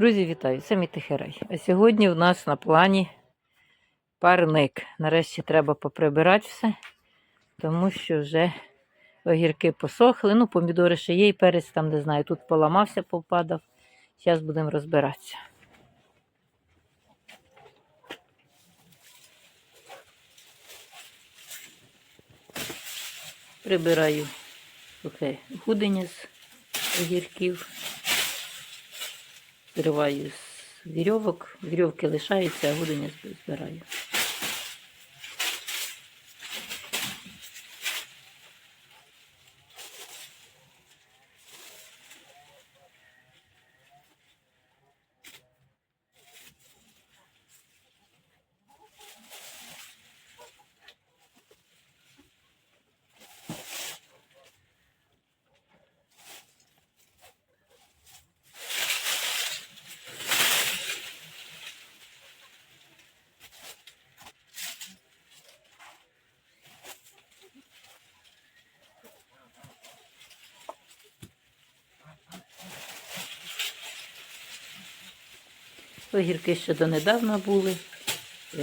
Друзі, вітаю! Це мій Тихерай. А сьогодні в нас на плані парник. Нарешті треба поприбирати все, тому що вже огірки посохли. Ну, помідори ще є, і перець там, не знаю, тут поламався, попадав. Зараз будемо розбиратися. Прибираю сухе гудення з огірків. Зриваю з вірьовок, вірьовки лишаються, а гудення збираю. Огірки ще донедавна були.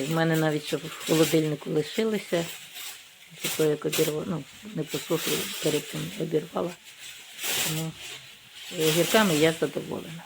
У мене навіть ще в холодильнику лишилися. Тільки як обірвала, ну, не посохли, перед цим обірвала. Тому огірками я задоволена.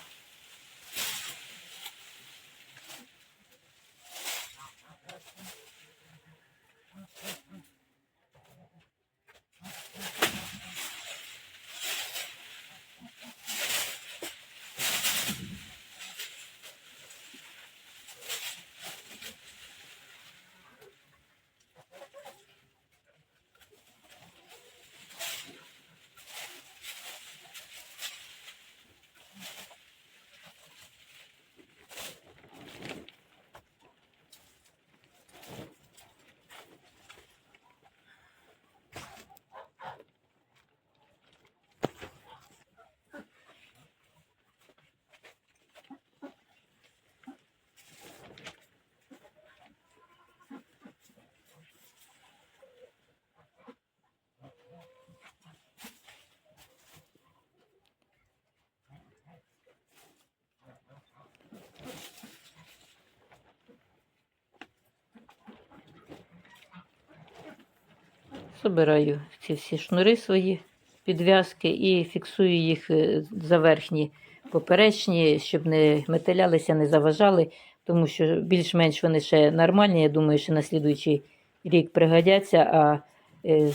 Собираю ці всі шнури свої підв'язки і фіксую їх е, за верхні поперечні, щоб не метелялися, не заважали, тому що більш-менш вони ще нормальні. Я думаю, що на слідуючий рік пригодяться, а е,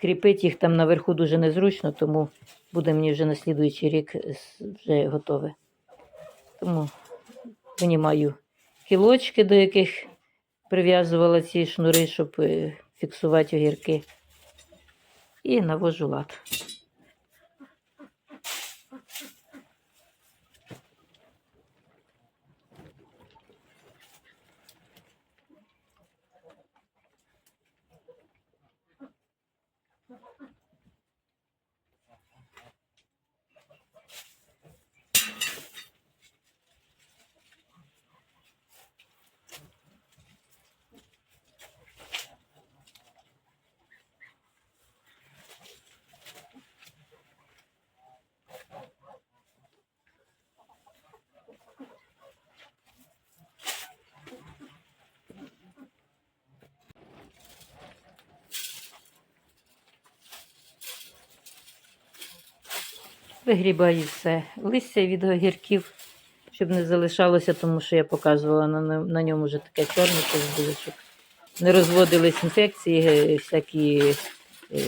кріпити їх там наверху дуже незручно, тому буде мені вже на слідуючий рік вже готове. Тому винімаю кілочки, до яких прив'язувала ці шнури, щоб е, фіксувати огірки. І навожу лад. Вигрібаю все листя від огірків, щоб не залишалося, тому що я показувала на, на- ньому вже таке чорне було, щоб не розводились інфекції, е, всякі е,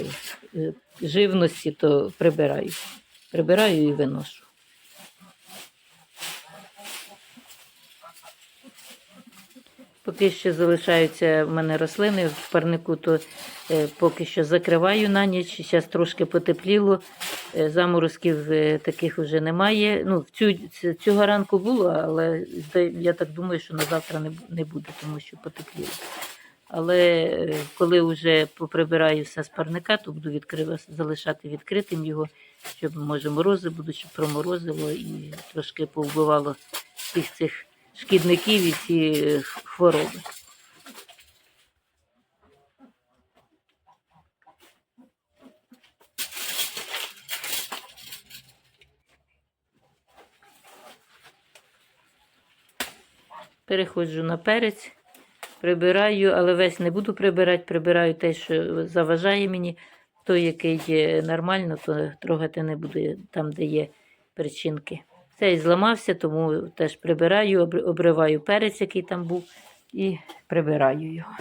е, живності, то прибираю. Прибираю і виношу. Поки що залишаються в мене рослини в парнику, то е, поки що закриваю на ніч. Зараз трошки потепліло, е, заморозків е, таких вже немає. Ну, цю, цього ранку було, але я так думаю, що на завтра не, буде, тому що потепліло. Але коли вже поприбираю все з парника, то буду відкрива, залишати відкритим його, щоб може морози будуть, щоб проморозило і трошки повбивало всіх цих шкідників і ці хвороби. Переходжу на перець, прибираю, але весь не буду прибирати, прибираю те, що заважає мені. Той, який є нормально, то трогати не буду там, де є причинки. Цей зламався, тому теж прибираю, обриваю перець, який там був, і прибираю його.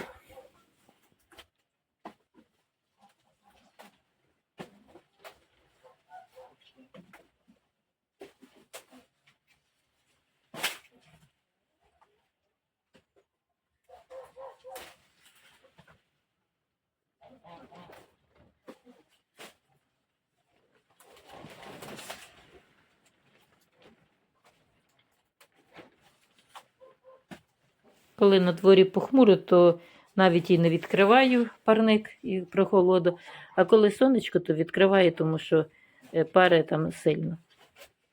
Коли на дворі похмуро, то навіть і не відкриваю парник і прохолоду. А коли сонечко, то відкриваю, тому що е, пари там сильно.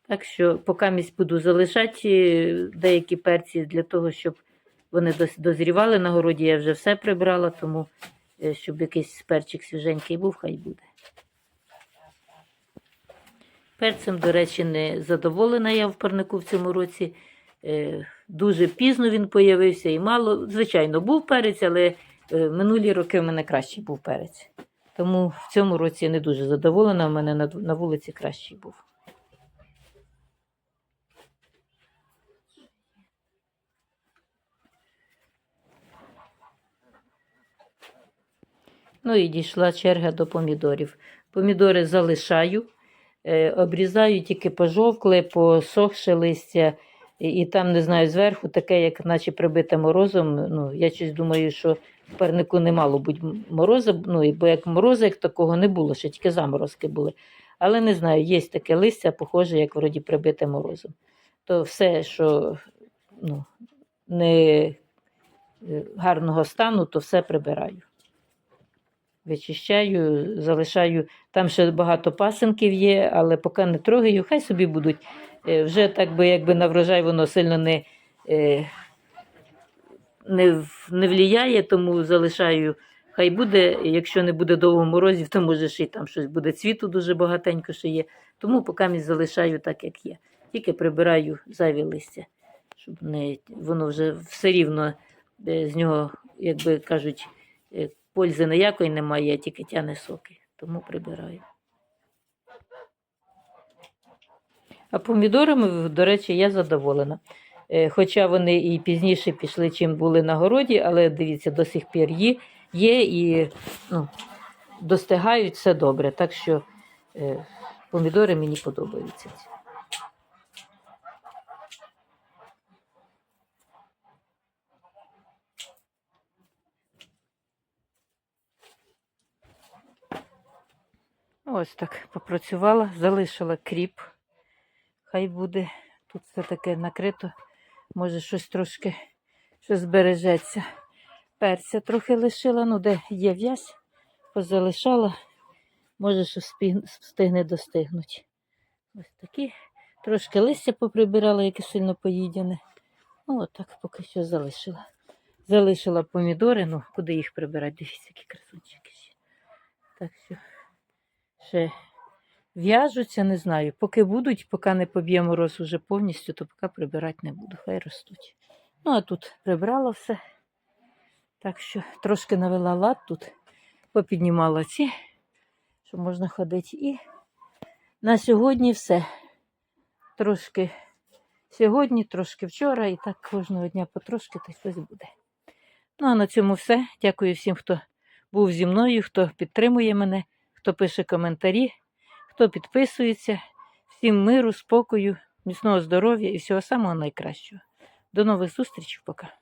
Так що поки місць буду залишати е, деякі перці для того, щоб вони дозрівали на городі, я вже все прибрала, тому е, щоб якийсь перчик свіженький був, хай буде. Перцем, до речі, не задоволена я в парнику в цьому році. Е, Дуже пізно він появився і мало. Звичайно, був перець, але е, минулі роки в мене кращий був перець. Тому в цьому році я не дуже задоволена, в мене на, вулиці кращий був. Ну і дійшла черга до помідорів. Помідори залишаю, е, обрізаю тільки пожовкле, посохше листя, і, і там, не знаю, зверху таке, як наче прибите морозом. Ну, я щось думаю, що в парнику не мало бути мороза, ну, бо як мороза, як такого не було, ще тільки заморозки були. Але не знаю, є таке листя, похоже, як вроді прибите морозом. То все, що ну, не е, гарного стану, то все прибираю. Вичищаю, залишаю. Там ще багато пасинків є, але поки не трогаю, хай собі будуть. Е, Вже так би якби на врожай воно сильно не, е, не, не вліяє, тому залишаю. Хай буде, якщо не буде довго морозів, то може ще й там щось буде цвіту дуже багатенько ще є. Тому поки залишаю так, як є. Тільки прибираю зайві листя, щоб не, воно вже все рівно е, з нього, як би кажуть, пользи ніякої немає, тільки тяне соки. Тому прибираю. А помідорами, до речі, я задоволена. Е, Хоча вони і пізніше пішли, чим були на городі, але дивіться, до сих пір є, і ну, достигають все добре. Так що е, помідори мені подобаються. Ось так попрацювала, залишила кріп. Хай буде. Тут все таке накрито. Може, щось трошки щось збережеться. Перця трохи лишила, ну де є в'язь, позалишала. Може, що встигне достигнути. Ось такі. Трошки листя поприбирала, яке сильно поїдяне. Ну, отак поки що залишила. Залишила помідори, ну куди їх прибирати? Дивіться, які красунчики ще. Так що ще в'яжуться, не знаю. Поки будуть, поки не поб'є мороз уже повністю, то поки прибирати не буду, хай ростуть. Ну, а тут прибрала все. Так що трошки навела лад тут, попіднімала ці, що можна ходити. І на сьогодні все. Трошки сьогодні, трошки вчора, і так кожного дня потрошки та щось буде. Ну, а на цьому все. Дякую всім, хто був зі мною, хто підтримує мене, хто пише коментарі, хто підписується. Всім миру, спокою, міцного здоров'я і всього самого найкращого. До нових зустрічей, пока.